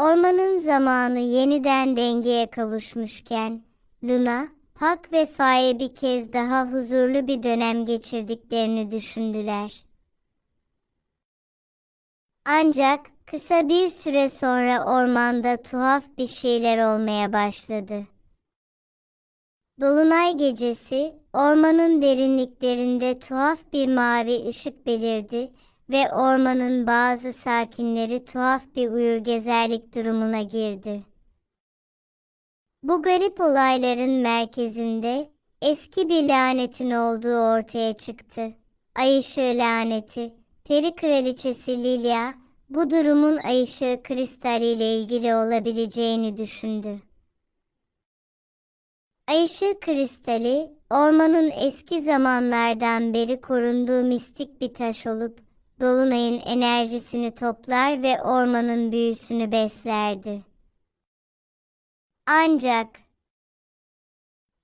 Ormanın zamanı yeniden dengeye kavuşmuşken, Luna, Pak ve Faye bir kez daha huzurlu bir dönem geçirdiklerini düşündüler. Ancak kısa bir süre sonra ormanda tuhaf bir şeyler olmaya başladı. Dolunay gecesi, ormanın derinliklerinde tuhaf bir mavi ışık belirdi ve ormanın bazı sakinleri tuhaf bir uyurgezerlik durumuna girdi. Bu garip olayların merkezinde eski bir lanetin olduğu ortaya çıktı. Ay ışığı laneti, peri kraliçesi Lilia, bu durumun ay ışığı kristaliyle ilgili olabileceğini düşündü. Ay ışığı kristali, ormanın eski zamanlardan beri korunduğu mistik bir taş olup, dolunayın enerjisini toplar ve ormanın büyüsünü beslerdi. Ancak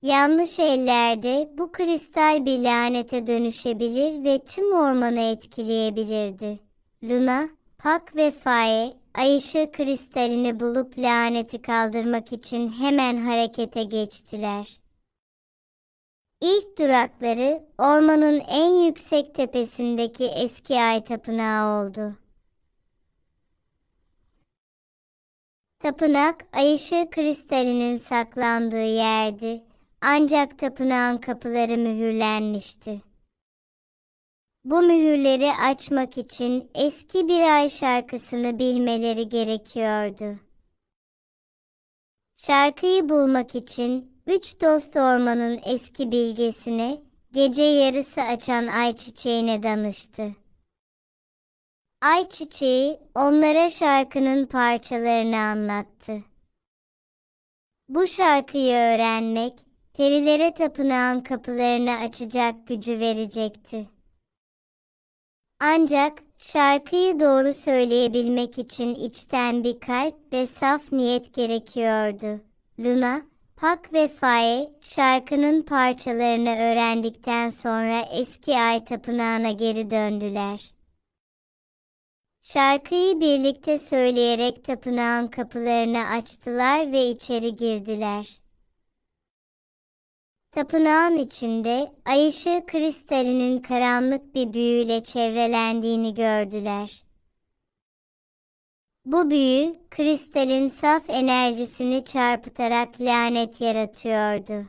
yanlış ellerde bu kristal bir lanete dönüşebilir ve tüm ormanı etkileyebilirdi. Luna, Pak ve Faye, ay kristalini bulup laneti kaldırmak için hemen harekete geçtiler. İlk durakları ormanın en yüksek tepesindeki eski ay tapınağı oldu. Tapınak ay ışığı kristalinin saklandığı yerdi. Ancak tapınağın kapıları mühürlenmişti. Bu mühürleri açmak için eski bir ay şarkısını bilmeleri gerekiyordu. Şarkıyı bulmak için üç dost ormanın eski bilgesine gece yarısı açan ay çiçeğine danıştı. Ay çiçeği onlara şarkının parçalarını anlattı. Bu şarkıyı öğrenmek perilere tapınağın kapılarını açacak gücü verecekti. Ancak şarkıyı doğru söyleyebilmek için içten bir kalp ve saf niyet gerekiyordu. Luna, Pak ve Faye şarkının parçalarını öğrendikten sonra eski ay tapınağına geri döndüler. Şarkıyı birlikte söyleyerek tapınağın kapılarını açtılar ve içeri girdiler. Tapınağın içinde ay ışığı kristalinin karanlık bir büyüyle çevrelendiğini gördüler. Bu büyü, kristalin saf enerjisini çarpıtarak lanet yaratıyordu.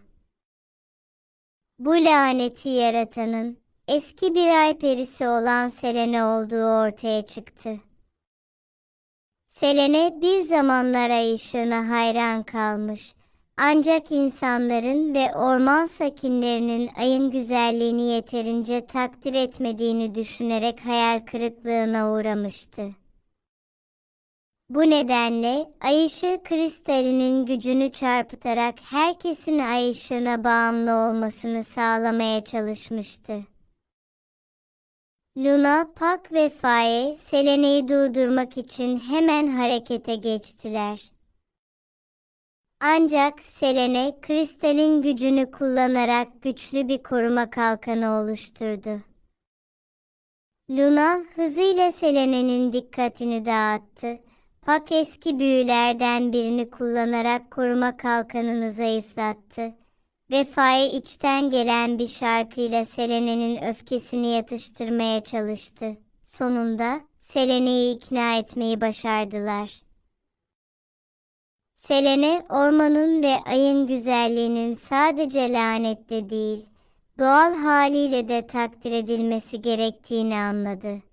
Bu laneti yaratanın, eski bir ay perisi olan Selene olduğu ortaya çıktı. Selene bir zamanlar ay ışığına hayran kalmış ancak insanların ve orman sakinlerinin ayın güzelliğini yeterince takdir etmediğini düşünerek hayal kırıklığına uğramıştı. Bu nedenle ay ışığı kristalinin gücünü çarpıtarak herkesin ay ışığına bağımlı olmasını sağlamaya çalışmıştı. Luna, Pak ve Faye, Selene'yi durdurmak için hemen harekete geçtiler. Ancak Selene, kristalin gücünü kullanarak güçlü bir koruma kalkanı oluşturdu. Luna, hızıyla Selene'nin dikkatini dağıttı. Pak eski büyülerden birini kullanarak koruma kalkanını zayıflattı. Ve Faye içten gelen bir şarkıyla Selene'nin öfkesini yatıştırmaya çalıştı. Sonunda Selene'yi ikna etmeyi başardılar. Selene ormanın ve ayın güzelliğinin sadece lanetle değil, doğal haliyle de takdir edilmesi gerektiğini anladı.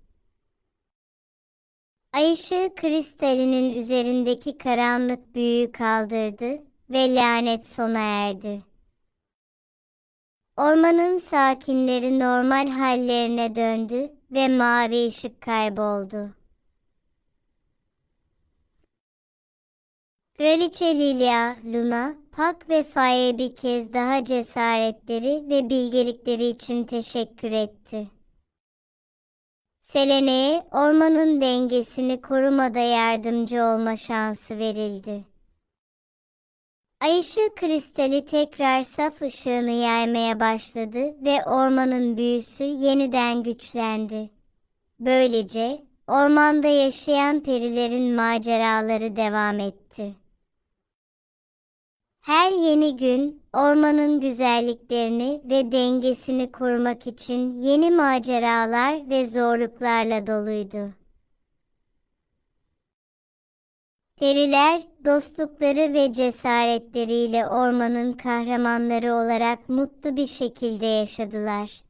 Ay ışığı kristalinin üzerindeki karanlık büyüyü kaldırdı ve lanet sona erdi. Ormanın sakinleri normal hallerine döndü ve mavi ışık kayboldu. Kraliçe Lilia, Luna, Pak ve Faye bir kez daha cesaretleri ve bilgelikleri için teşekkür etti. Selene'ye ormanın dengesini korumada yardımcı olma şansı verildi. Ay kristali tekrar saf ışığını yaymaya başladı ve ormanın büyüsü yeniden güçlendi. Böylece ormanda yaşayan perilerin maceraları devam etti. Her yeni gün ormanın güzelliklerini ve dengesini korumak için yeni maceralar ve zorluklarla doluydu. Periler, dostlukları ve cesaretleriyle ormanın kahramanları olarak mutlu bir şekilde yaşadılar.